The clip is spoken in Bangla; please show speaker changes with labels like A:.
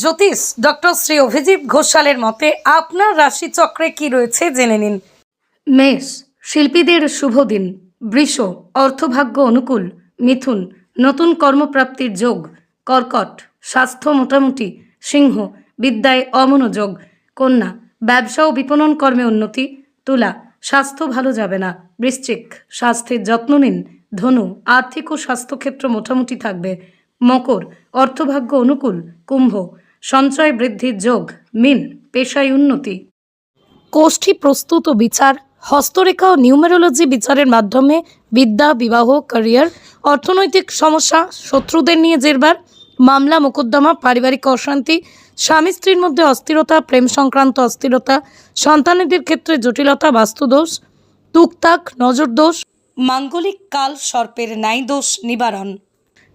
A: জ্যোতিষ ডক্টর শ্রী অভিজিৎ ঘোষালের মতে আপনার রাশিচক্রে কি রয়েছে জেনে নিন। মেষ, শিল্পীদের শুভ দিন। বৃষ, অর্থভাগ্য অনুকূল। মিথুন, নতুন কর্মপ্রাপ্তির যোগ। কর্কট, স্বাস্থ্য মোটামুটি। সিংহ, বিদ্যায় অমনোযোগ। কন্যা, ব্যবসা ও বিপণন কর্মে উন্নতি। তুলা, স্বাস্থ্য ভালো যাবে না। বৃশ্চিক, স্বাস্থ্যের যত্ন নিন। ধনু, আর্থিক ও স্বাস্থ্যক্ষেত্র মোটামুটি থাকবে। মকর, অর্থভাগ্য অনুকূল। কুম্ভ সঞ্চয় বৃদ্ধির যোগ, মিন, পেশায় উন্নতি। কোষ্ঠী প্রস্তুত ও বিচার, হস্তরেখা ও নিউমেরোলজি বিচারের মাধ্যমে বিদ্যা, বিবাহ, ক্যারিয়ার, অর্থনৈতিক সমস্যা, শত্রুদের নিয়ে জেরবার, মামলা, মোকদ্দমা, পারিবারিক অশান্তি, স্বামী স্ত্রীর মধ্যে অস্থিরতা, প্রেম সংক্রান্ত অস্থিরতা, সন্তানেদের ক্ষেত্রে জটিলতা, বাস্তুদোষ টুকটাক নজরদোষ, মাঙ্গলিক কাল, সর্পের ন্যায় দোষ নিবারণ।